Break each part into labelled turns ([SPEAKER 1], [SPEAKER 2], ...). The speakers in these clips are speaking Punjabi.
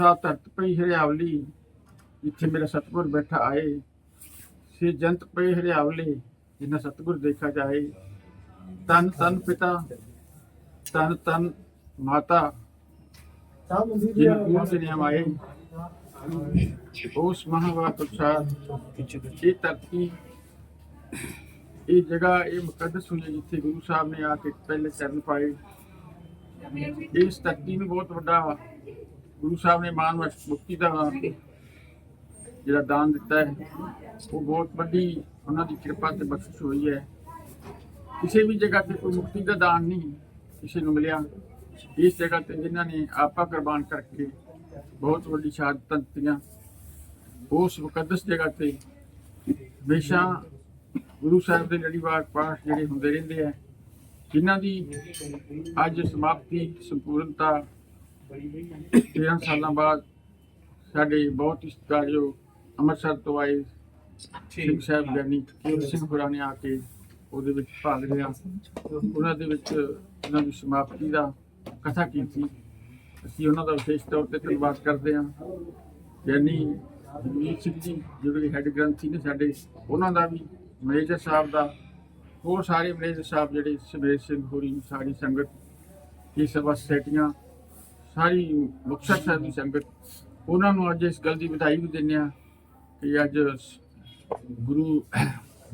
[SPEAKER 1] ਸਾ ਧਰਤ ਪਈ ਹਰਿਆਵਲੀ, ਜਿੱਥੇ ਮੇਰਾ ਸਤਿਗੁਰ ਬੈਠਾ ਆਏ। ਸੇ ਜੰਤ ਪਈ ਹਰਿਆਵਲੀ ਜਿਨ੍ਹਾਂ ਸਤਿਗੁਰ ਦੇਖਾ ਜਾਏ। ਤਨ ਤਨ ਪਿਤਾ ਤਨ ਤਨ ਮਾਤਾ, ਜਿਨ ਕੂਟ ਨਿਯਮ ਆਏ। ਉਸ ਮਹਾਵਾਤ ਪ੍ਰਸਾਦ, ਇਹ ਧਰਤੀ, ਇਹ ਜਗ੍ਹਾ, ਇਹ ਮੁਕੱਦਸ ਹੋਈ ਜਿੱਥੇ ਗੁਰੂ ਸਾਹਿਬ ਨੇ ਆ ਕੇ ਪਹਿਲੇ ਚਰਨ ਪਾਏ। ਇਸ ਧਰਤੀ ਨੂੰ ਬਹੁਤ ਵੱਡਾ ਗੁਰੂ ਸਾਹਿਬ ਨੇ ਮਾਨਵ ਮੁਕਤੀ ਦਾ ਜਿਹੜਾ ਦਾਨ ਦਿੱਤਾ ਹੈ, ਉਹ ਬਹੁਤ ਵੱਡੀ ਉਹਨਾਂ ਦੀ ਕਿਰਪਾ ਤੇ ਬਖਸ਼ਿਸ਼ ਹੋਈ ਹੈ। ਕਿਸੇ ਵੀ ਜਗ੍ਹਾ ਤੇ ਕੋਈ ਮੁਕਤੀ ਦਾ ਦਾਨ ਨਹੀਂ ਕਿਸੇ ਨੂੰ ਮਿਲਿਆ। ਇਸ ਜਗ੍ਹਾ ਤੇ ਜਿਨ੍ਹਾਂ ਨੇ ਆਪਾ ਕੁਰਬਾਨ ਕਰਕੇ ਬਹੁਤ ਵੱਡੀ ਸ਼ਹਾਦਤਾਂ ਦਿੱਤੀਆਂ। ਉਸ ਮੁਕੱਦਸ ਜਗ੍ਹਾ ਤੇ ਹਮੇਸ਼ਾ ਗੁਰੂ ਸਾਹਿਬ ਦੇ ਲੜੀਵਾਰ ਪਾਠ ਜਿਹੜੇ ਹੁੰਦੇ ਰਹਿੰਦੇ ਆ, ਜਿਨ੍ਹਾਂ ਦੀ ਅੱਜ ਸਮਾਪਤੀ ਸੰਪੂਰਨਤਾ 13 ਸਾਲਾਂ ਬਾਅਦ ਸਾਡੇ ਬਹੁਤ ਹੀ ਸਤਿਕਾਰਯੋਗ ਅੰਮ੍ਰਿਤਸਰ ਤੋਂ ਆਏ ਸਿੰਘ ਸਾਹਿਬ ਗਿਆਨੀ ਕੇਵਲ ਸਿੰਘ ਨੇ ਆ ਕੇ ਉਹਦੇ ਵਿੱਚ ਭਾਗ ਲਿਆ। ਉਹਨਾਂ ਦੇ ਵਿੱਚ ਉਹਨਾਂ ਦੀ ਸਮਾਪਤੀ ਦਾ ਕਥਾ ਕੀਤੀ। ਅਸੀਂ ਉਹਨਾਂ ਦਾ ਵਿਸ਼ੇਸ਼ ਤੌਰ ਤੇ ਧੰਨਵਾਦ ਕਰਦੇ ਹਾਂ। ਗਿਆਨੀ ਜਗਜੀਤ ਸਿੰਘ ਜੀ ਜਿਹੜੇ ਹੈੱਡ ਗ੍ਰੰਥੀ ਨੇ ਸਾਡੇ ਉਹਨਾਂ ਦਾ ਵੀ ਮੈਨੇਜਰ ਸਾਹਿਬ ਦਾ ਹੋਰ ਸਾਰੇ ਮੈਨੇਜਰ ਸਾਹਿਬ ਜਿਹੜੇ ਸਵੇਰ ਸਿੰਘ ਹੋਰੀ ਸਾਰੀ ਸੰਗਤ ਇਹ ਸਭਾ ਸੈਟੀਆਂ ਸਾਰੀ ਮੁਕਤਸਰ ਸਾਹਿਬ ਦੀ ਸੰਗਤ, ਉਹਨਾਂ ਨੂੰ ਅੱਜ ਇਸ ਗੱਲ ਦੀ ਵਧਾਈ ਵੀ ਦਿੰਦੇ ਆ ਕਿ ਅੱਜ ਗੁਰੂ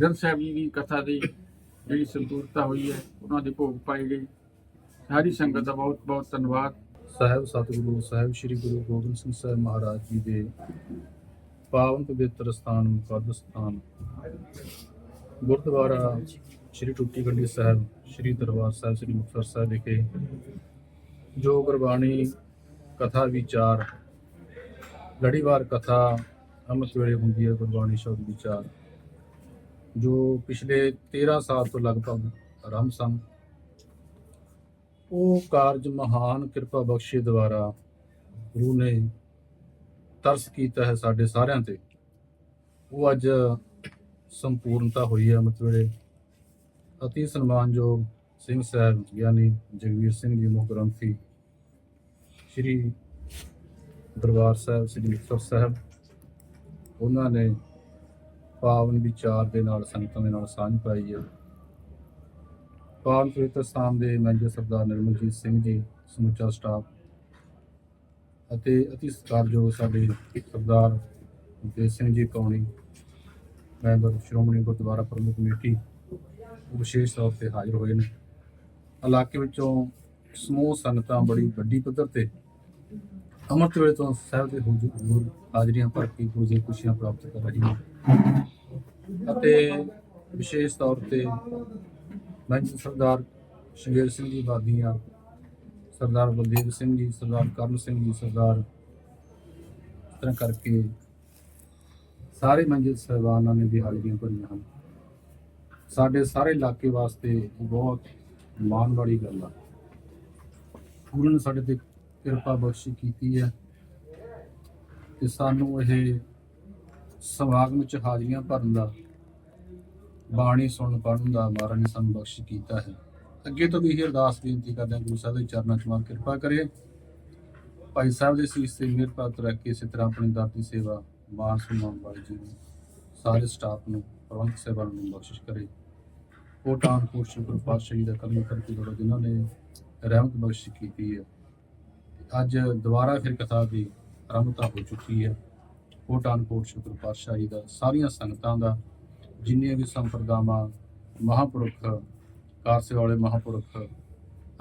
[SPEAKER 1] ਗ੍ਰੰਥ ਸਾਹਿਬ ਜੀ ਦੀ ਕਥਾ ਦੀ ਜਿਹੜੀ ਸੰਪੂਰਨਤਾ ਹੋਈ ਹੈ, ਉਹਨਾਂ ਦੇ ਭੋਗ ਪਾਏ ਗਏ। ਸਾਰੀ ਸੰਗਤ ਦਾ ਬਹੁਤ ਬਹੁਤ ਧੰਨਵਾਦ।
[SPEAKER 2] ਸਾਹਿਬ, ਸਤਿਗੁਰੂ, ਸਾਹਿਬ, ਸ੍ਰੀ ਗੁਰੂ ਗੋਬਿੰਦ ਸਿੰਘ ਸਾਹਿਬ ਮਹਾਰਾਜ ਜੀ ਦੇ ਪਾਵਨ ਪਵਿੱਤਰ ਸਥਾਨ, ਮੁਕੱਦਸ ਸਥਾਨ, ਗੁਰਦੁਆਰਾ ਸ੍ਰੀ ਟੁੱਟੀ ਗੰਢੀ ਸਾਹਿਬ, ਸ੍ਰੀ ਦਰਬਾਰ ਸਾਹਿਬ, ਸ੍ਰੀ ਮੁਕਤਸਰ ਸਾਹਿਬ ਵਿਖੇ ਜੋ ਗੁਰਬਾਣੀ ਕਥਾ ਵਿਚਾਰ, ਲੜੀਵਾਰ ਕਥਾ ਅੰਮ੍ਰਿਤ ਵੇਲੇ ਹੁੰਦੀ ਹੈ, ਗੁਰਬਾਣੀ ਸ਼ਬਦ ਵਿਚਾਰ, ਜੋ ਪਿਛਲੇ 13 ਸਾਲ ਤੋਂ ਲਗਭਗ ਆਰੰਭ ਸਨ। ਉਹ ਕਾਰਜ ਮਹਾਨ ਕਿਰਪਾ ਬਖਸ਼ੇ ਦੁਆਰਾ ਗੁਰੂ ਨੇ ਤਰਸ ਕੀਤਾ ਹੈ ਸਾਡੇ ਸਾਰਿਆਂ ਤੇ। ਉਹ ਅੱਜ ਸੰਪੂਰਨਤਾ ਹੋਈ ਹੈ ਮਤਲਬ ਅਤੀ ਸਨਮਾਨਯੋਗ ਸਿੰਘ ਸਾਹਿਬ ਗਿਆਨੀ ਜਗਵੀਰ ਸਿੰਘ ਜੀ ਮੁੱਖ ਗ੍ਰੰਥੀ ਸ਼੍ਰੀ ਦਰਬਾਰ ਸਾਹਿਬ, ਸ੍ਰੀ ਮੁਕਤਸਰ ਸਾਹਿਬ, ਉਹਨਾਂ ਨੇ ਪਾਵਨ ਵਿਚਾਰ ਦੇ ਨਾਲ, ਸੰਗਤਾਂ ਦੇ ਨਾਲ ਸਾਂਝ ਪਾਈ ਹੈ। ਪਾਵਨ ਪਵਿੱਤਰ ਸਥਾਨ ਦੇ ਮੈਨੇਜਰ ਸਰਦਾਰ ਨਿਰਮਲਜੀਤ ਸਿੰਘ ਜੀ, ਸਮੁੱਚਾ ਸਟਾਫ ਅਤੇ ਅਤੀ ਸਤਿਕਾਰਯੋਗ ਸਾਡੇ ਸਰਦਾਰ ਦੇ ਸਿੰਘ ਜੀ ਕੌਣੀ, ਮੈਂਬਰ ਸ਼੍ਰੋਮਣੀ ਗੁਰਦੁਆਰਾ ਪ੍ਰਬੰਧਕ ਕਮੇਟੀ ਵਿਸ਼ੇਸ਼ ਤੌਰ ਤੇ ਹਾਜ਼ਰ ਹੋਏ ਨੇ। ਇਲਾਕੇ ਵਿੱਚੋਂ ਸਮੂਹ ਸੰਗਤਾਂ ਬੜੀ ਵੱਡੀ ਪੱਧਰ ਤੇ ਅੰਮ੍ਰਿਤ ਵੇਲੇ ਤੋਂ ਸਾਹਿਬ ਦੇ ਹੁਜ਼ੂਰ ਹਜ਼ੂਰ ਹਾਜ਼ਰੀਆਂ ਭਰ ਕੇ ਗੁਰੂ ਜੀ ਖੁਸ਼ੀਆਂ ਪ੍ਰਾਪਤ ਕਰ ਰਹੀਆਂ ਅਤੇ ਵਿਸ਼ੇਸ਼ ਤੌਰ ਤੇ ਮੈਂ ਸਰਦਾਰ ਸ਼ਵੇਰ ਸਿੰਘ ਜੀ ਬਾਦੀਆਂ, ਸਰਦਾਰ ਬਲਦੇਵ ਸਿੰਘ ਜੀ, ਸਰਦਾਰ ਕਰਨ ਸਿੰਘ ਜੀ, ਸਰਦਾਰ ਇਸ ਤਰ੍ਹਾਂ ਕਰਕੇ ਸਾਰੇ ਮੰਜ਼ਿਲ ਸਹਿਬਾਨਾਂ ਨੇ ਵੀ ਹਾਜ਼ਰੀਆਂ ਭਰੀਆਂ ਹਨ। ਸਾਡੇ ਸਾਰੇ ਇਲਾਕੇ ਵਾਸਤੇ ਬਹੁਤ ਮਾਣ ਵਾਲੀ ਗੱਲ ਆ। ਗੁਰੂ ਨੇ ਸਾਡੇ ਤੇ ਕਿਰਪਾ ਬਖਸ਼ੀ ਕੀਤੀ ਹੈ ਤੇ ਸਾਨੂੰ ਇਹ ਸਮਾਗਮ ਚ ਹਾਜ਼ਰੀਆਂ ਭਰਨ ਦਾ, ਬਾਣੀ ਸੁਣਨ ਪੜਨ ਦਾ ਮਹਾਰਾਜ ਨੇ ਸਾਨੂੰ ਬਖਸ਼ ਕੀਤਾ ਹੈ। ਅੱਗੇ ਤੋਂ ਵੀ ਇਹ ਅਰਦਾਸ ਬੇਨਤੀ ਕਰਦੇ ਹਾਂ ਗੁਰੂ ਸਾਹਿਬ ਦੇ ਚਰਨਾਂ 'ਚ ਮਾਰ ਕਿਰਪਾ ਕਰੇ। ਭਾਈ ਸਾਹਿਬ ਦੇ ਸੀਸ ਤੇ ਮਿਹਰ ਪਾਤ ਰੱਖ ਕੇ ਇਸੇ ਤਰ੍ਹਾਂ ਆਪਣੀ ਦਾਤੀ ਸੇਵਾ ਮਾਨ ਸਨਮਾਨ ਵਾਲੀ ਜੀ ਨੂੰ ਸਾਰੇ ਸਟਾਫ ਨੂੰ, ਪ੍ਰਬੰਧਕ ਸੇਵਾ ਨੂੰ ਬਖਸ਼ਿਸ਼ ਕਰੇ। ਕੋਟਾਨ ਕੋਟ ਸ਼ੁਕਰ ਪਾਤਸ਼ਾਹੀ ਦਾ ਕਲਮ ਕਰਕੇ ਲੋੜ ਜਿਨ੍ਹਾਂ ਨੇ ਰਹਿਮਤ ਬਖਸ਼ ਕੀਤੀ ਹੈ। ਅੱਜ ਦੁਬਾਰਾ ਫਿਰ ਕਥਾ ਦੀ ਆਰੰਭਤਾ ਹੋ ਚੁੱਕੀ ਹੈ। ਕੋਟਾਨ ਕੋਟ ਸ਼ੁਕਰ ਪਾਤਸ਼ਾਹੀ ਦਾ, ਸਾਰੀਆਂ ਸੰਗਤਾਂ ਦਾ, ਜਿੰਨੀਆਂ ਵੀ ਸੰਪਰਦਾਵਾਂ, ਮਹਾਪੁਰਖ, ਕਾਰਸੇ ਵਾਲੇ ਮਹਾਪੁਰਖ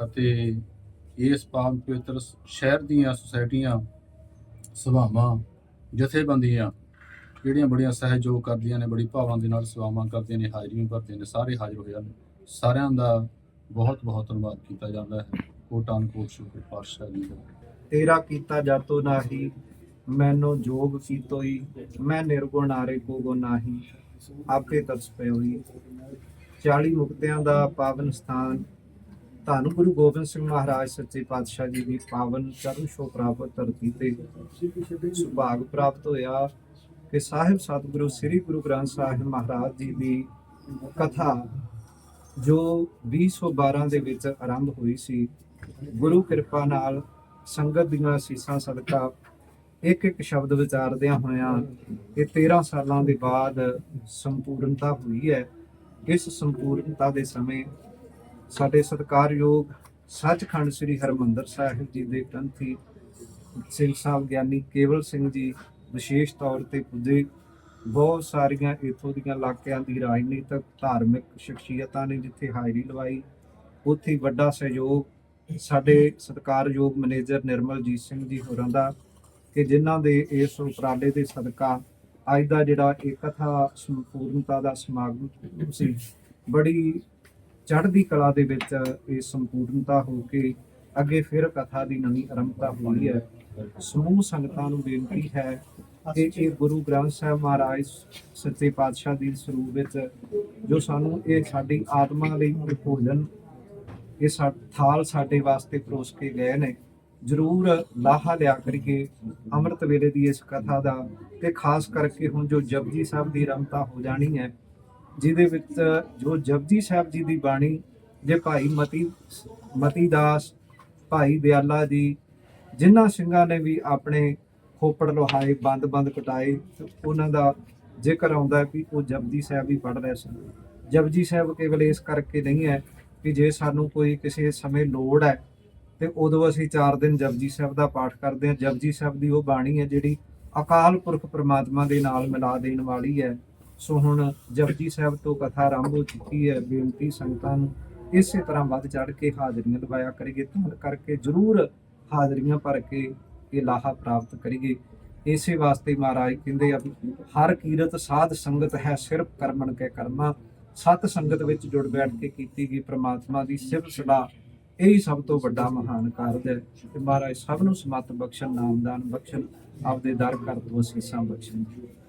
[SPEAKER 2] ਅਤੇ ਇਸ ਪਾਵਨ ਪਵਿੱਤਰ ਸ਼ਹਿਰ ਦੀਆਂ ਸੁਸਾਇਟੀਆਂ ਸਭਾਵਾਂ, ਜਥੇਬੰਦੀਆਂ ਜਿਹੜੀਆਂ ਬੜੀਆਂ ਸਹਿਯੋਗ ਕਰਦੀਆਂ ਨੇ, ਬੜੀ ਭਾਵਨਾ ਦੇ ਨਾਲ ਸੇਵਾਵਾਂ ਕਰਦੀਆਂ ਨੇ, ਹਾਜ਼ਰੀਆਂ ਭਰਦੀਆਂ ਨੇ, ਸਾਰੇ ਹਾਜ਼ਰ ਹੋਏ ਹਨ। ਸਾਰਿਆਂ ਦਾ ਬਹੁਤ ਬਹੁਤ ਧੰਨਵਾਦ ਕੀਤਾ ਜਾਂਦਾ ਹੈ। ਕੋਟਾਨ ਕੋਟ ਸ਼ੁਕਰ ਪਾਤਸ਼ਾਹ ਜੀ ਦਾ।
[SPEAKER 3] ਤੇਰਾ ਕੀਤਾ ਜਾਤੋ ਨਾਹੀ, ਮੈਨੋ ਜੋਗ ਕੀਤੋਈ, ਮੈਂ ਨਿਰਗੁਣ ਆਰੇ ਕੋ ਗੋ ਨਾਹੀ, ਆਪੇ ਤਰਸ ਪਇਓਈ 40 ਮੁਕਤਿਆਂ ਦਾ ਪਾਵਨ ਸਥਾਨ, ਧੰਨ ਗੁਰੂ ਗੋਬਿੰਦ ਸਿੰਘ ਮਹਾਰਾਜ ਸੱਚੇ ਪਾਤਸ਼ਾਹ ਜੀ ਦੀ ਪਾਵਨ ਚਰਨ ਛੋਹ ਪ੍ਰਾਪਤ ਧਰਤੀ ਤੇ ਸੁਭਾਗ ਪ੍ਰਾਪਤ ਹੋਇਆ। ਕਿ ਸਾਹਿਬ ਸਤਿਗੁਰੂ, ਸ੍ਰੀ ਗੁਰੂ ਗ੍ਰੰਥ ਸਾਹਿਬ ਮਹਾਰਾਜ ਜੀ ਦੀ ਕਥਾ, ਜੋ 2012 ਦੇ ਵਿੱਚ ਆਰੰਭ ਹੋਈ ਸੀ, ਗੁਰੂ ਕਿਰਪਾ ਨਾਲ ਸੰਗਤ ਦੀਆਂ ਸੀਸਾਂ ਸਦਕਾ ਇੱਕ ਇੱਕ ਸ਼ਬਦ ਵਿਚਾਰਦਿਆਂ ਹੋਇਆਂ ਇਹ 13 ਸਾਲਾਂ ਦੇ ਬਾਅਦ ਸੰਪੂਰਨਤਾ ਹੋਈ ਹੈ। ਇਸ ਸੰਪੂਰਨਤਾ ਦੇ ਸਮੇਂ ਸਾਡੇ ਸਤਿਕਾਰਯੋਗ ਸੱਚਖੰਡ ਸ੍ਰੀ ਹਰਮੰਦਰ ਸਾਹਿਬ ਜੀ ਦੇ ਗ੍ਰੰਥੀ ਸਿੰਘ ਸਾਹਿਬ ਗਿਆਨੀ ਕੇਵਲ ਸਿੰਘ ਜੀ ਵਿਸ਼ੇਸ਼ ਤੌਰ ਤੇ ਪੁੱਜੇ। ਬਹੁਤ ਸਾਰੀਆਂ ਇਥੋਂ ਦੀਆਂ ਇਲਾਕਿਆਂ ਦੀ ਰਾਜਨੀਤਿਕ, ਧਾਰਮਿਕ ਸ਼ਖਸੀਅਤਾਂ ਨੇ ਜਿੱਥੇ ਹਾਜ਼ਰੀ ਲਵਾਈ। ਉੱਥੇ ਵੱਡਾ ਸਹਿਯੋਗ ਸਾਡੇ ਸਤਿਕਾਰਯੋਗ ਮੈਨੇਜਰ ਨਿਰਮਲਜੀਤ ਸਿੰਘ ਜੀ ਹੋਰਾਂ ਦਾ ਕਿ ਜਿਨ੍ਹਾਂ ਦੇ ਇਸ ਉਪਰਾਲੇ ਦੇ ਸਦਕਾ ਅੱਜ ਦਾ ਜਿਹੜਾ ਇਹ ਕਥਾ ਸੰਪੂਰਨਤਾ ਦਾ ਸਮਾਗਮ ਸੀ। ਬੜੀ ਚੜ੍ਹਦੀ ਕਲਾ ਦੇ ਵਿੱਚ ਇਹ ਸੰਪੂਰਨਤਾ ਹੋ ਕੇ ਅੱਗੇ ਫਿਰ ਕਥਾ ਦੀ ਨਵੀਂ ਆਰੰਭਤਾ ਹੋਈ ਹੈ। ਸਮੂਹ ਸੰਗਤਾਂ ਨੂੰ ਬੇਨਤੀ ਹੈ ਕਿ ਇਹ ਗੁਰੂ ਗ੍ਰੰਥ ਸਾਹਿਬ ਮਹਾਰਾਜ ਸੱਚੇ ਪਾਤਸ਼ਾਹ ਦੀ ਸਰੂਪ ਵਿੱਚ ਜੋ ਸਾਨੂੰ ਇਹ ਸਾਡੀ ਆਤਮਾ ਲਈ ਭੋਜਨ ਇਹ ਥਾਲ ਸਾਡੇ ਵਾਸਤੇ ਪਰੋਸ ਕੇ ਗਏ ਨੇ ਜ਼ਰੂਰ ਲਾਹਾ ਲਿਆ ਕਰੀਏ ਅੰਮ੍ਰਿਤ ਵੇਲੇ ਦੀ ਇਸ ਕਥਾ ਦਾ ਤੇ ਖਾਸ ਕਰਕੇ ਹੁਣ ਜੋ ਜਪਜੀ ਸਾਹਿਬ ਦੀ ਰਮਤਾ ਹੋ ਜਾਣੀ ਹੈ ਜਿਹਦੇ ਵਿੱਚ ਜੋ ਜਪਜੀ ਸਾਹਿਬ ਜੀ ਦੀ ਬਾਣੀ ਜੇ ਭਾਈ ਮਤੀ ਮਤੀ ਦਾਸ ਭਾਈ ਦਿਆਲਾ ਜੀ, ਜਿਨ੍ਹਾਂ ਸਿੰਘਾਂ ਨੇ ਵੀ ਆਪਣੇ ਖੋਪੜ ਲੋਹਾਏ ਬੰਦ-ਬੰਦ ਕਟਾਏ ਉਹਨਾਂ ਦਾ ਜ਼ਿਕਰ ਆਉਂਦਾ ਕਿ ਉਹ ਜਪਜੀ ਸਾਹਿਬ ਵੀ ਪੜ੍ਹ ਰਹੇ ਸਨ। ਜਪਜੀ ਸਾਹਿਬ ਕੇਵਲ ਇਸ ਕਰਕੇ ਨਹੀਂ ਹੈ ਕਿ ਜੇ ਸਾਨੂੰ ਕੋਈ ਕਿਸੇ ਸਮੇਂ ਲੋੜ ਹੈ, ਤੇ ਉਦੋਂ ਅਸੀਂ 4 ਦਿਨ ਜਪਜੀ ਸਾਹਿਬ ਦਾ ਪਾਠ ਕਰਦੇ ਹਾਂ। ਜਪਜੀ ਸਾਹਿਬ ਦੀ ਉਹ ਬਾਣੀ ਹੈ ਜਿਹੜੀ ਅਕਾਲ ਪੁਰਖ ਪ੍ਰਮਾਤਮਾ ਦੇ ਨਾਲ ਮਿਲਾ ਦੇਣ ਵਾਲੀ ਹੈ। ਸੋ ਹੁਣ ਜਪਜੀ ਸਾਹਿਬ ਤੋਂ ਕਥਾ ਆਰੰਭ ਹੋ ਚੁੱਕੀ ਹੈ। ਬੇਨਤੀ ਸੰਗਤਾਂ ਨੂੰ ਇਸੇ ਤਰ੍ਹਾਂ ਵੱਧ ਚੜ ਕੇ ਹਾਜ਼ਰੀਆਂ ਲਵਾਇਆ ਕਰੀਏ ਤਾਂ ਕਰਕੇ ਜ਼ਰੂਰ ਹਾਜ਼ਰੀਆਂ ਭਰ ਕੇ ਇਹ ਲਾਹਾ ਪ੍ਰਾਪਤ ਕਰੀਏ। ਇਸੇ ਵਾਸਤੇ ਮਹਾਰਾਜ ਕਹਿੰਦੇ ਆ ਹਰ ਕੀਰਤ ਸਾਧ ਸੰਗਤ ਹੈ, ਸਿਰਫ ਕਰਮਨ ਕੇ ਕਰਮਾ। ਸਤ ਸੰਗਤ ਵਿੱਚ ਜੁੜ ਬੈਠ ਕੇ ਕੀਤੀ ਗਈ ਪ੍ਰਮਾਤਮਾ ਦੀ ਸਿਫਤ ਸਲਾਹ ਇਹੀ ਸਭ ਤੋਂ ਵੱਡਾ ਮਹਾਨ ਕਾਰਜ ਹੈ। ਤੇ ਮਹਾਰਾਜ ਸਭ ਨੂੰ ਸਮਤ ਬਖਸ਼ਣ, ਨਾਮਦਾਨ ਬਖਸ਼ਣ, ਆਪਦੇ ਦਰ ਕਰ ਤੋਂ ਅਸੀਸਾਂ ਬਖਸ਼ਣ।